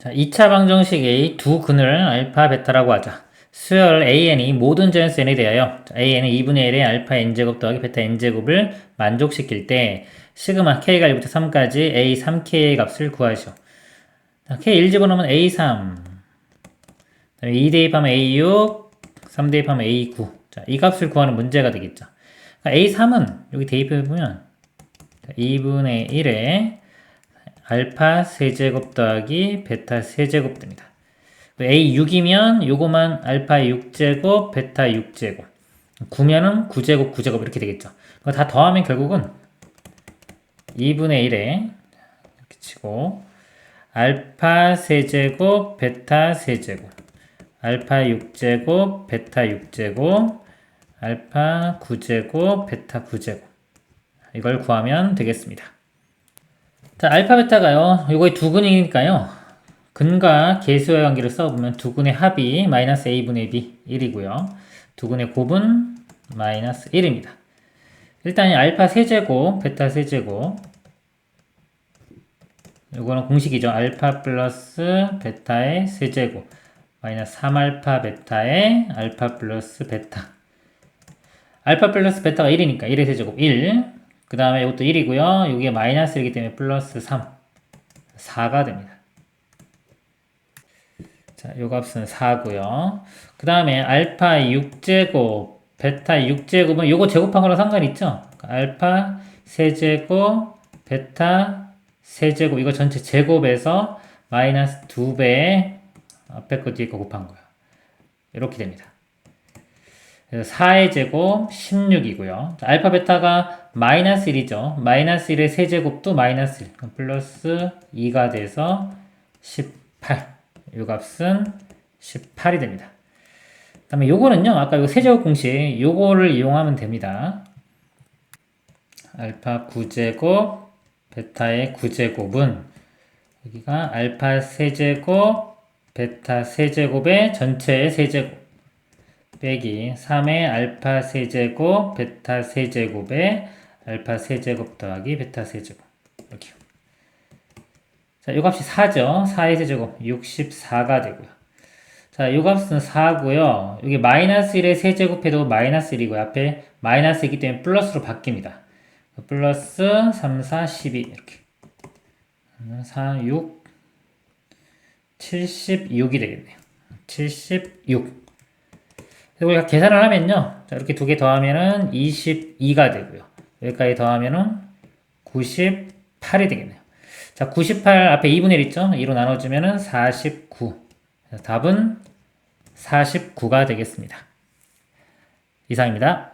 자, 2차 방정식의 두 근을 알파, 베타라고 하자. 수열 an이 모든 자연수 n에 대하여 자, an은 2분의 1의 알파 n제곱 더하기 베타 n제곱을 만족시킬 때 시그마 k가 1부터 3까지 a 3k의 값을 구하시오. 자, k 1 집어넣으면 a3 2 대입하면 a6 3 대입하면 a9 자, 이 값을 구하는 문제가 되겠죠. a3은 여기 대입해보면 2분의 1에 알파 세제곱 더하기 베타 세제곱 됩니다. A6이면 요거만 알파 6제곱, 베타 6제곱. 9면은 9제곱, 9제곱 이렇게 되겠죠. 다 더하면 결국은 2분의 1에 이렇게 치고 알파 세제곱, 베타 세제곱. 알파 6제곱, 베타 6제곱, 알파 9제곱, 베타 9제곱. 이걸 구하면 되겠습니다. 자, 알파 베타가요. 요거의 두 근이니까요. 근과 계수의 관계를 써보면 두 근의 합이 마이너스 a분의 b 1이고요. 두 근의 곱은 마이너스 1입니다. 일단 이 알파 세제곱, 베타 세제곱 요거는 공식이죠. 알파 플러스 베타의 세제곱 마이너스 3알파 베타의 알파 플러스 베타 알파 플러스 베타가 1이니까 1의 세제곱 1. 그 다음에 이것도 1이고요. 이게 마이너스이기 때문에 플러스 3. 4가 됩니다. 자, 요 값은 4고요. 그 다음에 알파 6제곱, 베타 6제곱은 요거 제곱한 거랑 상관이 있죠? 그러니까 알파 세제곱, 베타 세제곱 이거 전체 제곱에서 마이너스 2배 앞에 거 뒤에 거 곱한 거예요. 이렇게 됩니다. 그래서 4의 제곱 16이고요. 알파 베타가 마이너스 1이죠. 마이너스 1의 세제곱도 마이너스 1. 플러스 2가 돼서 18. 이 값은 18이 됩니다. 그 다음에 요거는요. 아까 요 세제곱 공식 요거를 이용하면 됩니다. 알파 9제곱 베타의 9제곱은 여기가 알파 세제곱 베타 세제곱의 전체의 세제곱 빼기 3의 알파 세제곱 베타 세제곱의 알파 세제곱 더하기 베타 세제곱 이렇게 자, 이 값이 4죠. 4의 세제곱 64가 되고요. 자, 이 값은 4고요. 여기 마이너스 1의 세제곱해도 마이너스 1이고 앞에 마이너스이기 때문에 플러스로 바뀝니다. 플러스 3, 4, 12 이렇게 4, 6 76이 되겠네요. 76 우리가 계산을 하면요. 자, 이렇게 두 개 더하면은 22가 되고요. 여기까지 더하면은 98이 되겠네요. 자, 98 앞에 2분의 1 있죠? 2로 나눠주면은 49. 답은 49가 되겠습니다. 이상입니다.